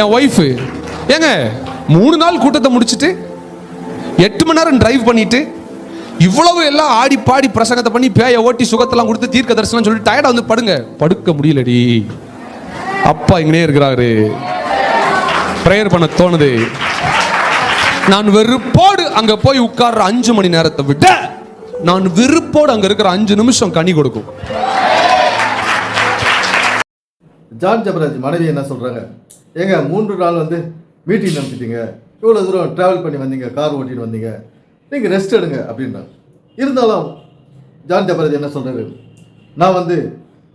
என் wife ஏங்க மூணு நாள் கூட்டத்தை முடிச்சிட்டு எட்டு மணி நேரம் டிரைவ் பண்ணிட்டு இவ்வளவு எல்லாம் ஆடி பாடி பிரசங்கத்தை பண்ணி பேய ஓட்டி சுகத்தெல்லாம் கொடுத்து தீர்க்க தரிசனம் சொல்லிட்டு டயர்டா வந்து படுங்க. படுக்க முடியலடி. அப்பா இங்கனே இருக்கிறாரு. ப்ரேயர் பண்ண தோணுது. நான் வெறுப்போடு அங்க போய் உட்கார்ற அஞ்சு மணி நேரத்தை விட நான் வெறுப்போடு அங்க இருக்கிற அஞ்சு நிமிஷம் கனி கொடுக்கும். ஜான் ஜபராஜ் மனைவி என்ன சொல்றாங்க? ஏங்க மூன்று நாள் வந்து மீட்டிங் நடத்திட்டீங்க. இவ்வளோ தூரம் ட்ராவல் பண்ணி வந்தீங்க கார் ஓட்டிட்டு வந்தீங்க. நீங்கள் ரெஸ்ட் எடுங்க அப்படின்றாங்க இருந்தாலும் ஜான் ஜபரதி என்ன சொல்கிறாரு நான் வந்து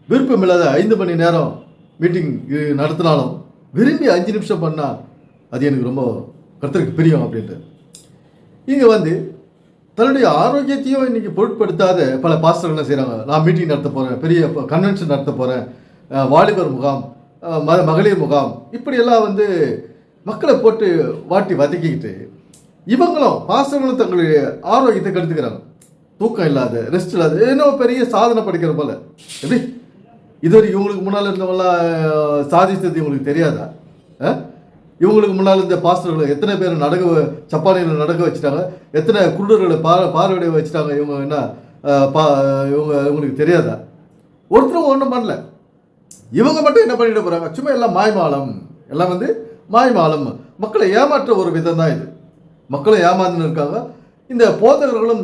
விருப்பம் இல்லாத ஐந்து மணி நேரம் மீட்டிங் நடத்தினாலும் விரும்பி அஞ்சு நிமிஷம் பண்ணால் அது எனக்கு ரொம்ப கருத்தருக்கு பிரியம் அப்படின்ட்டு. இங்கே வந்து தன்னுடைய ஆரோக்கியத்தையும் இன்றைக்கி பொருட்படுத்தாத பல பாஸ்டர்கள் என்ன செய்கிறாங்க நான் மீட்டிங் நடத்த போகிறேன் பெரிய கன்வென்ஷன் நடத்த போகிறேன் வாலிபர் முகாம் ம மகளிர் முகாம். இப்படியெல்லாம் வந்து மக்களை போட்டு வாட்டி வதக்கிக்கிட்டு இவங்களும் பாஸ்டர்களும் தங்களுடைய ஆரோக்கியத்தை கெடுத்துக்கிறாங்க. தூக்கம் இல்லாத ரெஸ்ட் இல்லாத ஏன்னோ பெரிய சாதனை படிக்கிற போல. எப்படி? இதுவரை இவங்களுக்கு முன்னால் இருந்தவங்களாம் அஹ், சாதித்தது இவங்களுக்கு தெரியாதா? இவங்களுக்கு முன்னால் இருந்த பாஸ்டர்கள் எத்தனை பேர் நடக்க சப்பானியில் நடக்க வச்சுட்டாங்க? எத்தனை குருடர்களை பார் பார்வையிட வச்சுட்டாங்க? இவங்க என்ன பா இவங்க இவங்களுக்கு தெரியாதா? ஒருத்தரும் ஒன்றும் பண்ணல. இவங்க மட்டும் என்ன பண்ணிட்டு போகிறாங்க சும்மா எல்லாம் மாய்மாலம். எல்லாம் வந்து மாய்மாலம். மக்களை ஏமாற்ற ஒரு விதம் தான் இது. மக்களை ஏமாந்துன்னு இருக்காங்க. இந்த போதகர்களும்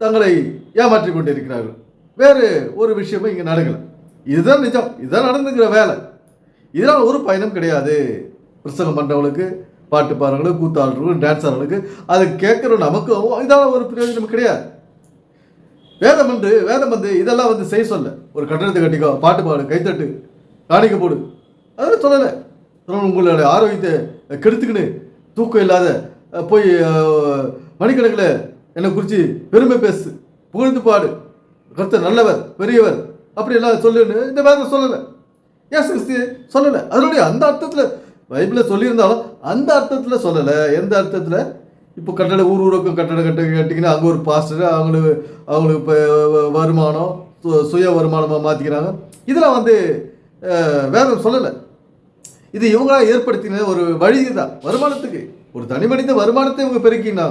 தங்களை ஏமாற்றி கொண்டு இருக்கிறார்கள் வேறு ஒரு விஷயமும் இங்கே நடக்கலை. இதுதான் நிஜம். இதுதான் நடந்துக்கிற வேலை. இதனால் ஒரு பயனும் கிடையாது. பிரசங்கம் பண்ணுறவங்களுக்கு பாட்டு பாடுறவங்களுக்கு கூத்தாடுறவங்களுக்கு டான்ஸ் ஆடுறவங்களுக்கு அதை கேட்குற நமக்கும் இதால் ஒரு பிரயோஜனம் கிடையாது. வேதம் வந்து வேதம் வந்து இதெல்லாம் வந்து செய்ய சொல்ல. ஒரு கட்டணத்தை கட்டிக்கோ பாட்டு பாடு கைத்தட்டு காணிக்க போடு. அதெல்லாம் சொல்லலை. அப்புறம் உங்களுடைய ஆரோக்கியத்தை கெடுத்துக்கின்னு தூக்கம் இல்லாத போய் மணிக்கணக்கில் என்னை குறித்து பெருமை பேசு புகழ்ந்து பாடு. கருத்தர் நல்லவர் பெரியவர் அப்படி எல்லாம் சொல்லுன்னு இந்த வேதம் சொல்லலை. ஏசு கிறிஸ்து சொல்லலை. அதனுடைய அந்த அர்த்தத்தில் பைபிளில் சொல்லியிருந்தாலும் அந்த அர்த்தத்தில் சொல்லலை. எந்த அர்த்தத்தில்? இப்போ கட்டட ஊர் ஊருக்கும் கட்டடம் கட்ட கட்டிங்கன்னா அங்கே ஒரு பாஸ்டர் அவங்களுக்கு அவங்களுக்கு இப்போ வருமானம் சு- சுய வருமானமாக மாற்றிக்கிறாங்க இதெல்லாம் வந்து வேற வேதம் சொல்லலை. இது இவங்களாம் ஏற்படுத்தின ஒரு வழி தான் வருமானத்துக்கு. ஒரு தனி மனித வருமானத்தை இவங்க பெருக்கினா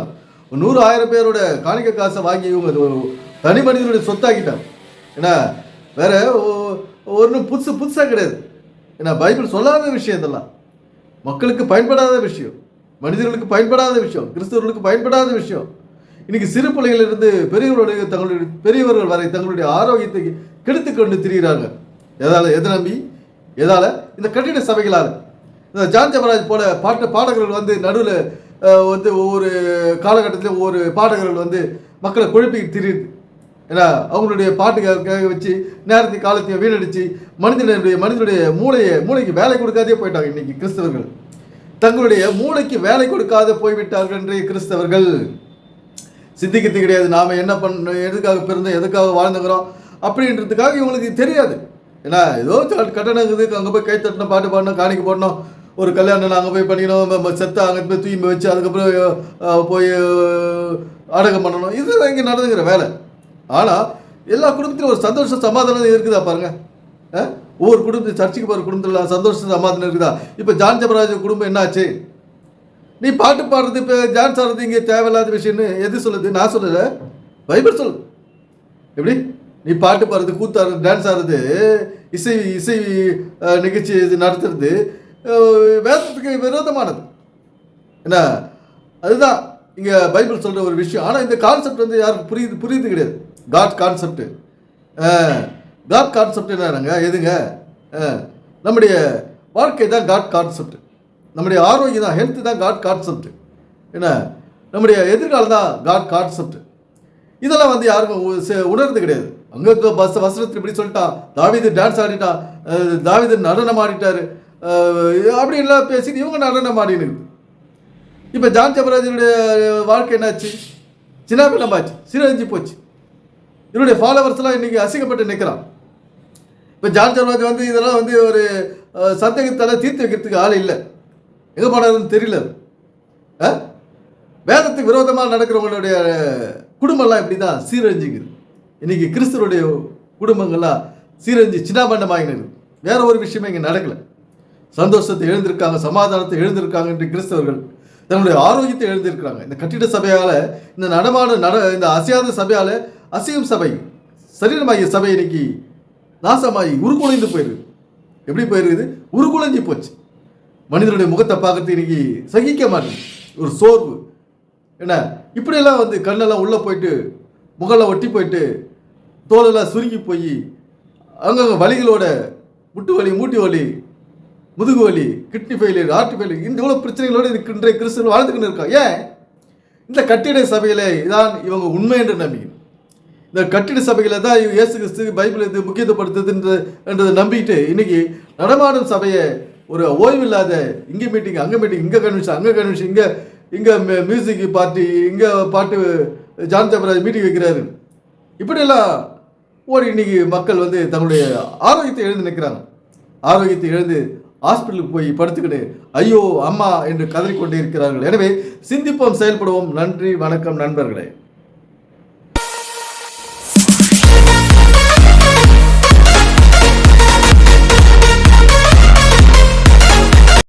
ஒரு நூறு ஆயிரம் பேரோட காணிக்க காசை வாங்கி இவங்க அது ஒரு தனி மனிதனுடைய சொத்தாக்கிட்டாங்க. ஏன்னா வேற ஒன்றும் புதுசு புதுசாக கிடையாது. ஏன்னா பைபிள் சொல்லாத விஷயம் இதெல்லாம். மக்களுக்கு பயன்படாத விஷயம். மனிதர்களுக்கு பயன்படாத விஷயம் கிறிஸ்தவர்களுக்கு பயன்படாத விஷயம். இன்னைக்கு சிறு பிள்ளைகளிலிருந்து பெரியவர்களுடைய தங்களுடைய பெரியவர்கள் வரை தங்களுடைய ஆரோக்கியத்தை கெடுத்து கொண்டு திரிகிறாங்க. எதால எதை நம்பி எதால? இந்த கட்டிட சபைகளால். இந்த ஜான் போல பாட்டு பாடகர்கள் வந்து நடுவில் வந்து ஒவ்வொரு காலகட்டத்தில் ஒவ்வொரு பாடகர்கள் வந்து மக்களை கொழுப்பி திரியுது. ஏன்னா அவங்களுடைய பாட்டுக்காக வச்சு நேரத்தையும் காலத்தையும் வீணடிச்சு மனிதனுடைய மனிதனுடைய மூளையை மூளைக்கு வேலை கொடுக்காதே போயிட்டாங்க இன்னைக்கு கிறிஸ்தவர்கள். தங்களுடைய மூளைக்கு வேலை கொடுக்காத போய்விட்டார்கள் என்று கிறிஸ்தவர்கள். சிந்திக்கிறது கிடையாது. நாம் என்ன பண்ண எதுக்காக பிறந்தோம் எதுக்காக வாழ்ந்துக்கிறோம் அப்படின்றதுக்காக இவங்களுக்கு தெரியாது. ஏன்னா ஏதோ கட்டணம் இருக்குது. அங்கே போய் கைத்தட்டணும் பாட்டு பாடணும் காணிக்க போடணும். ஒரு கல்யாணம் அங்கே போய் பண்ணிக்கணும். செத்தை அங்கே போய் தூக்கி வச்சு அதுக்கப்புறம் போய் அஹ், அடக்கம் பண்ணணும். இது இங்கே நடந்துக்கிற வேலை. ஆனால் எல்லா குடும்பத்திலும் ஒரு சந்தோஷம் சமாதானம் இருக்குதா பாருங்கள் ஒவ்வொரு குடும்பத்து சர்ச்சுக்கு போகிற குடும்பத்தில் சந்தோஷம் சமாதானம் இருக்குதா? இப்போ ஜான் ஜபராஜ் குடும்பம் என்னாச்சு? நீ பாட்டு பாடுறது இப்போ டான்ஸ் ஆடுறது இங்கே தேவையில்லாத விஷயம்னு எது சொல்லுது? நான் சொல்லலை. பைபிள் சொல் எப்படி? நீ பாட்டு பாடுறது கூத்தாடுறது டான்ஸ் ஆடுறது இசை இசை நிகழ்ச்சி இது நடத்துறது வேதத்துக்கு விரோதமானது. என்ன? அதுதான். இங்கே பைபிள் சொல்கிற ஒரு விஷயம். ஆனால் இந்த கான்செப்ட் வந்து யாருக்கு புரியுது புரியுது கிடையாது. காட் கான்செப்ட் காட் கான்செப்ட் என்னங்க எதுங்க? நம்முடைய வாழ்க்கை தான் காட் கான்செப்ட் நம்முடைய ஆரோக்கியம் தான் ஹெல்த் தான் காட் கான்செப்ட் என்ன? நம்முடைய எதிர்காலம் தான் காட் கான்செப்ட் இதெல்லாம் வந்து யாருக்கும் உ- கிடையாது. அங்கே பஸ் வசனத்தில் இப்படி சொல்லிட்டான். தாவீது டான்ஸ் ஆடிட்டான். தாவிது தாவீது நடனம் ஆடிட்டார். அப்படி எல்லாம் பேசிட்டு இவங்க நடனம் ஆடினு இப்போ ஜான் ஜபராஜனுடைய வாழ்க்கை என்னாச்சு? சின்ன பிள்ளம்பாச்சு சீரழிஞ்சு போச்சு. இவருடைய ஃபாலோவர்ஸ்லாம் இன்றைக்கி அசிங்கப்பட்டு நிற்கிறான் இப்போ ஜான் ஜபராஜ் வந்து இதெல்லாம் வந்து ஒரு சந்தேகத்தால் தீர்த்து வைக்கிறதுக்கு ஆள் இல்லை. எங்கே போனாருன்னு தெரியல ஆ? வேதத்துக்கு விரோதமாக நடக்கிறவங்களுடைய குடும்பம்லாம் இப்படி தான் சீரழிஞ்சிக்குது. இன்னைக்கு கிறிஸ்துவருடைய குடும்பங்கள்லாம் சீரழிஞ்சு சின்னாபண்டமாகினது வேற ஒரு விஷயமே இங்கே நடக்கலை. சந்தோஷத்தை எழுந்திருக்காங்க சமாதானத்தை எழுந்திருக்காங்க என்று கிறிஸ்தவர்கள் தன்னுடைய ஆரோக்கியத்தை எழுந்திருக்கிறாங்க. இந்த கட்டிட சபையால் இந்த நடமான நட இந்த அசையாத சபையால் அசையும் சபை சரீரமாகிய சபை இன்னைக்கு நாசமாகி உருக்குலைந்து போயிருது எப்படி போயிருக்குது? உருக்குலைஞ்சி போச்சு. மனிதனுடைய முகத்தை பார்க்கறது இன்னைக்கு சகிக்க மாட்டேங்குது. ஒரு சோர்வு. என்ன? இப்படியெல்லாம் வந்து கண்ணெல்லாம் உள்ளே போயிட்டு முகெல்லாம் ஒட்டி போயிட்டு தோலெல்லாம் சுருங்கி போய் அங்கங்கே வலிகளோட முட்டு வலி மூட்டி வலி முதுகு வலி கிட்னி ஃபெயிலியர் ஹார்ட் ஃபெயிலியர் இந்த இவ்வளோ பிரச்சனைகளோடு இது கிறிஸ்தவன் கிறிஸ்தவர்கள் வாழ்ந்துக்கிட்டு இருக்காங்க. ஏன்? இந்த கட்டிட சபையிலே இதான் இவங்க உண்மை என்று நம்பிக்கணும் இந்த கட்டிட சபைகளை தான் இயேசு கிறிஸ்து பைபிள் இது முக்கியத்துவப்படுத்துதுன்ற என்றதை நம்பிட்டு இன்னைக்கு நடமாடும் சபையை ஒரு ஓய்வு இல்லாத இங்கே மீட்டிங் அங்கே மீட்டிங் இங்கே கன்வென்ஷன் அங்கே கன்வென்ஷன் இங்கே இங்கே மியூசிக் பார்ட்டி இங்கே பாட்டு ஜான் ஜபராஜ் மீட்டிங் வைக்கிறாரு. இப்படியெல்லாம் ஒரு இன்னைக்கு மக்கள் வந்து தங்களுடைய ஆரோக்கியத்தை எழுந்து நிற்கிறாங்க. ஆரோக்கியத்தை எழுந்து ஹாஸ்பிட்டலுக்கு போய் படுத்துக்கிட்டு ஐயோ அம்மா என்று கதறிக்கொண்டே இருக்கிறார்கள். எனவே சிந்திப்போம் செயல்படுவோம். நன்றி வணக்கம் நண்பர்களே.